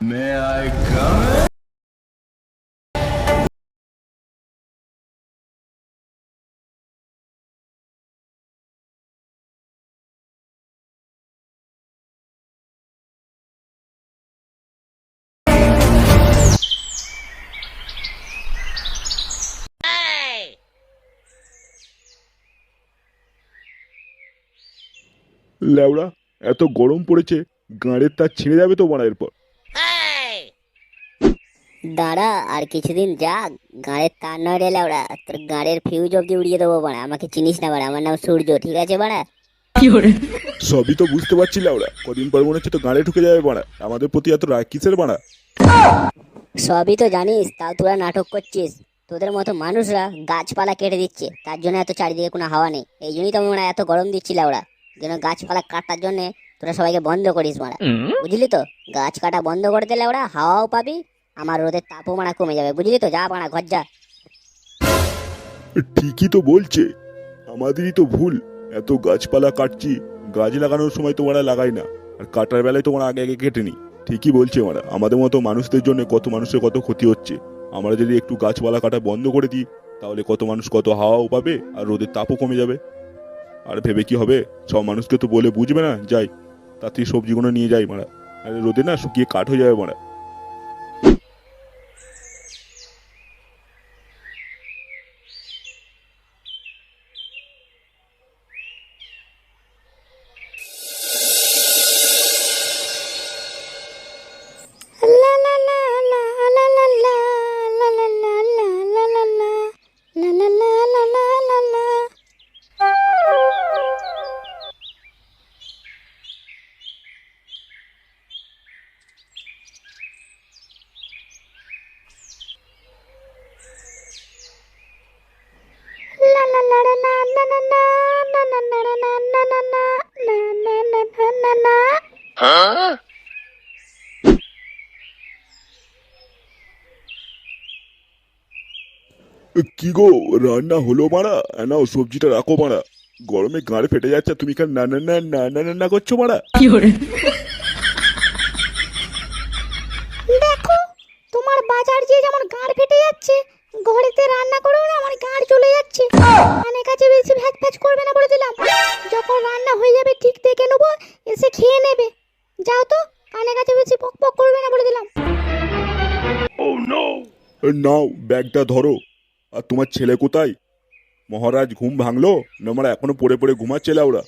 May I come in? ল্যাওড়া এত গরম পড়েছে, গাঁড়ের তার ছিঁড়ে যাবে তো বাড়া এরপর দাঁড়া আর কিছুদিন যাক। গাঁড়ের তার নয় রে লাউড়া তোর গাঁড়ের ফিউজ অব্দি উড়িয়ে দেবো বাড়া আমাকে চিনিস না বাড়া আমার নাম সূর্য ঠিক আছে বাড়া? সবই তো বুঝতে পারছি ল্যাওড়া কদিন পর মনে হচ্ছে তো গাঁড়ে ঢুকে যাবে বাড়া আমাদের প্রতি এত রাগ কিসের বাড়া? সবই তো জানিস তাও তোরা নাটক করছিস। তোদের মতো মানুষরা গাছপালা কেটে দিচ্ছে তার জন্য এত চারিদিকে কোনো হাওয়া নেই। এই জন্যই তো আমরা এত গরম দিচ্ছি লাউড়া যেন গাছপালা কাটার জন্য তোরা সবাইকে বন্ধ করিস মারা বুঝলি তো? গাছ কাটা বন্ধ করে দিলে ওরা হাওয়াও পাবি আমার রোদের তাপও মারা কমে যাবে, বুঝলি তো? যা মারা ঘর যা। ঠিকই তো বলছে। আমাদেরই তো ভুল। এত গাছপালা কাটছি, গাছ লাগানোর সময় তোমরা লাগাই না। আর কাটার বেলায় তোমরা আগে আগে কেটে নি ঠিকই বলছে ওরা। আমাদের মতো মানুষদের জন্য কত মানুষের কত ক্ষতি হচ্ছে। আমরা যদি একটু গাছপালা কাটা বন্ধ করে দিই, তাহলে কত মানুষ কত হাওয়াও পাবে আর রোদের তাপও কমে যাবে। আর ভেবে কি হবে? সব মানুষকে তো বলে বুঝবে না। যাই থেকে সবজিগুলো নিয়ে যাই মারা। আরে রোদে না শুকিয়ে কাঠ হয়ে যাবে মারা। কি গো রান্না হলো মারা? নাও সবজিটা রাখো মারা। গরমে গাঁড় ফেটে যাচ্ছে তুমি কেন না না না না না না না করছ মারা? দেখো তোমার বাজার যে যেমন গাঁড় ফেটে যাচ্ছে ঘরেতে রান্না করেও না আমার গাঁড় চলে যাচ্ছে। কানে কাছে বেশি ভ্যাজ ভ্যাজ করবে না বলে দিলাম। যখন রান্না হয়ে যাবে ঠিক দেখে নেব এসে খেয়ে নেবে। যাও তো কানে কাছে বেশি পক পক করবে না বলে দিলাম। ও নো নাও ব্যাগটা ধরো। তোমার ছেলে কোথায়? মহারাজ ঘুম ভাঙলো? না আমরা এখনও পড়ে পড়ে ঘুমাচ্ছে ওরা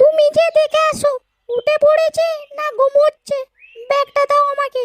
তুমি যে দেখে আসো উঠে পড়েছে না ঘুমোচ্ছে? ব্যাগটা দাও আমাকে।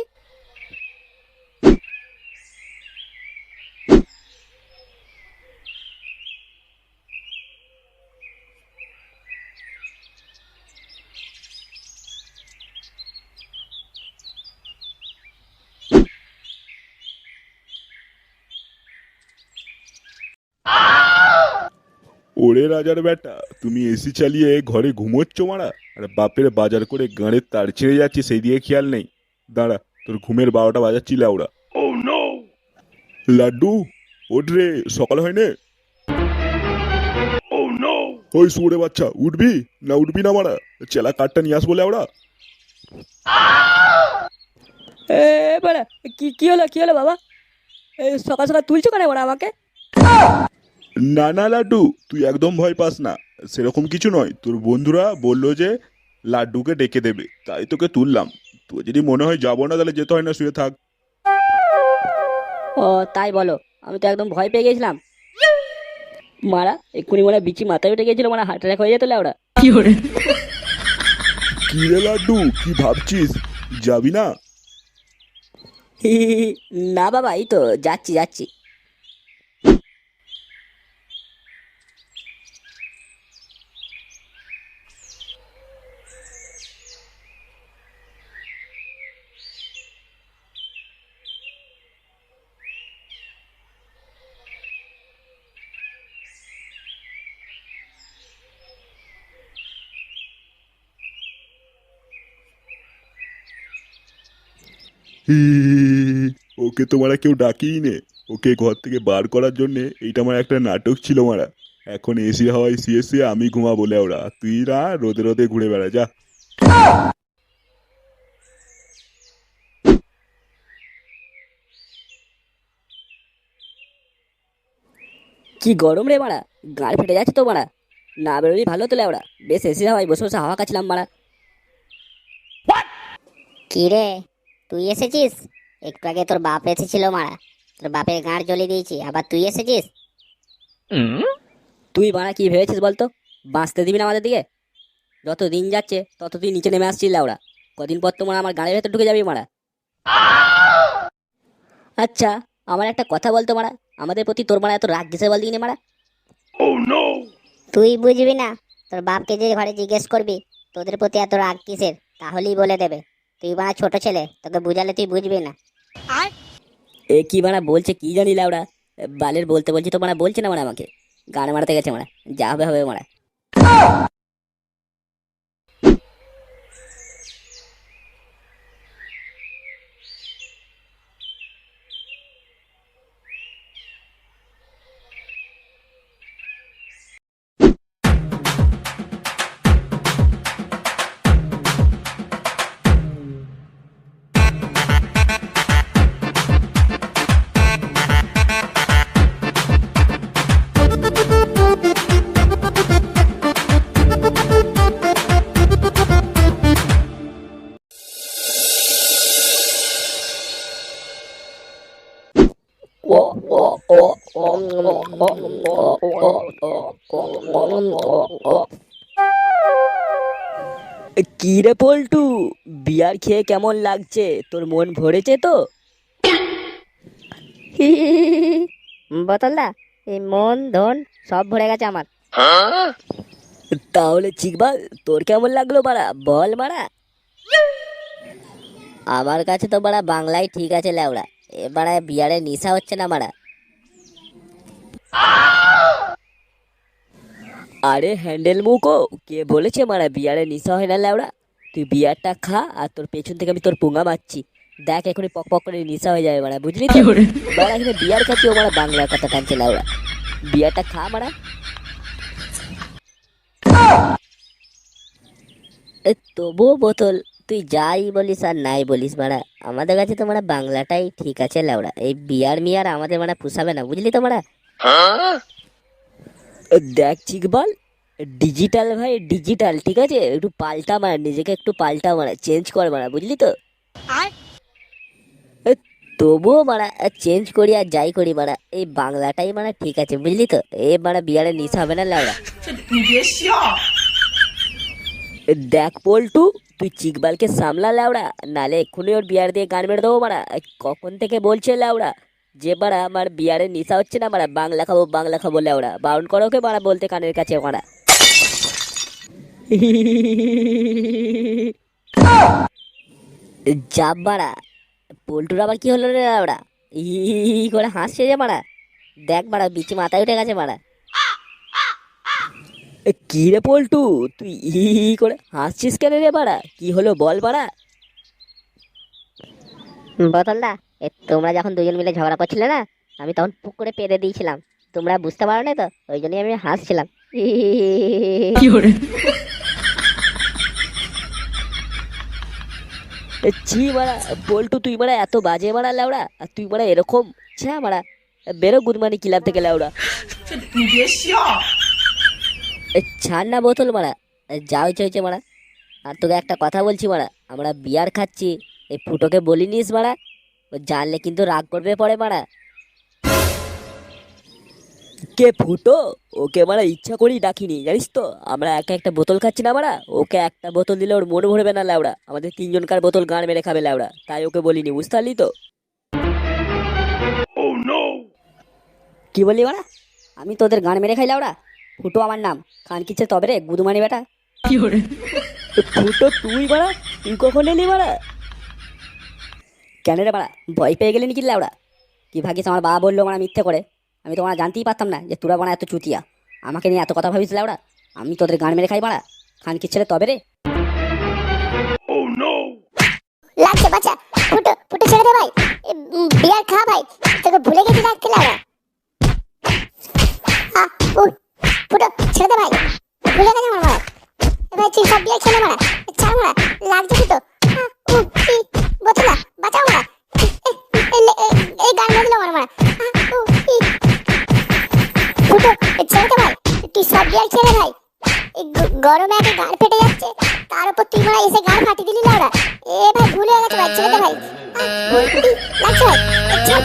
ওরে রাজার বেটা তুমি এসি চালিয়ে ঘরে ঘুমোচ্ছ মারা? আর বাপের বাজার করে গাঁড়ের তার ছেড়ে যাচ্ছে সেই দিয়ে খেয়াল নেই। দাঁড়া তোর ঘুমের বারোটা বাজাচ্ছি লাউড়া লাড্ডু ওঠ রে সকাল হয় নে। ওই সুরে বাচ্চা উঠবি? না উঠবি না মারা? চেলা কাঠটা নিয়ে আসব লাউড়া এ বাড়া কি কি হলো কি হলো বাবা? এই সকাল সকাল তুলছো কেন বাড়া আমাকে? না না লাড্ডু তুই একদম ভয় পাস না। সেরকম কিছু নয়। তোর বন্ধুরা বলল যে লাড্ডুকে ডেকে দেবে। তাই তোকে তুললাম। তুই যদি মনে হয় যাব না তাহলে যেতে হয় না শুয়ে থাক। ও তাই বলো। আমি তো একদম ভয় পেয়ে গেছিলাম। মারা এক্ষুনি মনে হয় বিচি মাথায় উঠে গেছিল মানে হার্ট অ্যাটাক হয়ে যেত ওরা? কি রে লাড্ডু কি ভাবছিস? যাবি না? না বাবা এই তো যাচ্ছি যাচ্ছি। ওকে তো মারা কেউ ডাকি নে। ওকে ঘর থেকে বার করার জন্যে এইটা আমার একটা নাটক ছিল মারা। এখন এসি হাওয়ায় সি এসে আমি ঘুমা বলে ওরা তুই রা রোদে রোদে ঘুরে বেড়া যা। কি গরম রে মারা গাড় ফেটে যাচ্ছে তো মারা। না বেরোলি ভালো তো ওরা বেশ এসি হওয়ায় বসে বসে হাওয়া খাচ্ছিলাম মারা। কি রে? তুই এসেছিস? একটু আগে তোর বাপ এসেছিল মারা। তোর বাপের গাঁড় জ্বলে দিয়েছি আবার তুই এসেছিস? তুই মারা কি ভেবেছিস বলতো? বাঁচতে দিবি না আমাদের দিকে? যত দিন যাচ্ছে তত তুই নিচে নেমে আসছিস লাউড়া কদিন পর তোমার আমার গাড়ির ভেতর ঢুকে যাবি মারা। আচ্ছা আমার একটা কথা বলতো মারা। আমাদের প্রতি তোর মারা এত রাগ কিসে বল দিনে মারা? তুই বুঝবি না তোর বাপকে যে ঘরে জিজ্ঞেস করবি তোদের প্রতি এত রাগ কিসের? তাহলেই বলে দেবে। তুই বাড়া ছোট ছেলে তোকে বুঝালে তুই বুঝবি না। এ কি মারা বলছে কি জানি লাউড়া? বালের বলতে বলছি তো মারা বলছে না মারা আমাকে। গান মারাতে গেছে মারা যা হবে হবে মারা কি রে পল্টু বিয়ার খেয়ে কেমন লাগছে? তোর মন ভরেছে তো? বোতলদা এই মন ধন সব ভরে গেছে আমার। তাহলে চিকবাল তোর কেমন লাগল বাড়া বল মারা। আমার কাছে তো বাড়া বাংলায় ঠিক আছে ল্যাওড়া এবারে বিয়ারে নিশা হচ্ছে না মারা। আরে হ্যান্ডেল মুখো কে বলেছে মারা বিয়ারে নিশা হয় না ল্যাওড়া তুই বিয়ারটা খা আর তোর পেছন থেকে আমি তোর পুঙ্গা মারছি। দেখ এখনই পক পক করে নিশা হয়ে যাবে মারা বুঝলি তো? মারা এখানে বিয়ার খাচ্ছি ও মারা বাংলার কথা টানছে ল্যাওড়া বিয়ারটা খা মারা। তবুও বোতল। তুই যাই বলিস আর নাই বলিস মারা। আমাদের কাছে তো মারা বাংলাটাই ঠিক আছে ল্যাওড়া এই বিয়ার মিয়ার আমাদের মারা পুষাবে না বুঝলি তো মারা? দেখ চিকবল ডিজিটাল ভাই ডিজিটাল ঠিক আছে? একটু পাল্টা মারা নিজেকে একটু পাল্টা মারা চেঞ্জ কর মারা বুঝলি তো? তবুও মারা চেঞ্জ করি আর যাই করি মারা এই বাংলাটাই মারা ঠিক আছে বুঝলি তো? এ মারা বিয়ারে নিশা হবে না লাউড়া দেখ পল্টু তুই চিকবালকে সামলা, লাউড়া। নালে এক্ষুনি ওর বিয়ার দিয়ে গান মেরে দেবো মারা। কখন থেকে বলছে লাউড়া? যে মারা আমার বিয়ারে নিশা হচ্ছে না মারা, বাংলা খাব বাংলা খাব, লাউড়া। বারণ করো ওকে মারা বলতে কানের কাছে মারা। জাপ বাড়া পল্টুর আবার কি হলো রে লাউড়া? ই, করে হাসছে যে মারা। দেখ মারা, বিচি মাথায় উঠে গেছে মারা। কি রে পল্টু? তুই ই করে হাসছিস কেন রে মারা কি হলো বল মারা বোতলদা এ তোমরা যখন দুজন মিলে ঝগড়া করছিলে না আমি তখন পুক করে পেরে দিয়েছিলাম। তোমরা বুঝতে পারো না তো? ওই জন্যই আমি হাসছিলাম। এ, ছি মারা পল্টু তুই মারা এত বাজে মারা লাউড়া আর তুই মারা এরকম ছা মারা বেরো গুদমানি কিলার থেকে লাউড়া ছাড় না বোতল মারা। যা হয়েছে হয়েছে মারা। আর তোকে একটা কথা বলছি মারা আমরা বিয়ার খাচ্ছি। এই ফুটোকে বলিনিস মারা ও জানলে কিন্তু রাগ করবে পরে মারা। কে ফুটো? ওকে মারা ইচ্ছা করেই ডাকিনি জানিস তো? আমরা একা একটা বোতল খাচ্ছি না মারা। ওকে একটা বোতল দিলে ওর মন ভরবে না লাউড়া আমাদের তিনজনকার বোতল গান মেরে খাবে লাউড়া তাই ওকে বলিনি বুঝতে পারলি তো? কি বললি মারা? আমি তোদের গান মেরে খাই লাউড়া ফুটো আমার নাম। খান কিচ্ছে তবে রে? গুদুমানি বেটা। ফুটো তুই মারা তুই কখন এলি মারা কেন রে বাড়া? ভয় পেয়ে গেলি নাকি লাউড়া কি ভাগিস আমার বাবা বলল মারা মিথ্যে করে। আমি তো জানতেই পারতাম না যে তোরা মারা এত চুতিয়া। আমাকে নিয়ে এত কথা ভাবিস লাউড়া আমি তোদের গান মেরে খাই মারা খান কিচ্ছে রে তবে রে? লাগছে বাচ্চা। ফুটো ফুটো ছেড়ে দে ভাই। বিয়ার খা ভাই। তোকে ভুলে গেছি রাখতে লাগা আ, উ, ফুটো ছেড়ে দে ভাই। ভুলে গেছে আমার মারা ভাই তুই সব বিয়ার খেলে মারা ছাড় মারা লাগছে ফুটো ই, বোতলা বাঁচাও মারা এই গান দিল আমার মারা আ, উ, ই। ফুটো তুই সব বিয়ার ছেলে ভাই। গরমে একে গাড় ফেটে যাচ্ছে তার উপর তুই মারা এসে গাড় ফাটিয়ে দিলি না ওরা। এ ভাই ভুল হয়ে গেছে ভাই ছেড়ে দে ভাই। ভুল, লাগছে ভাই। ছাড়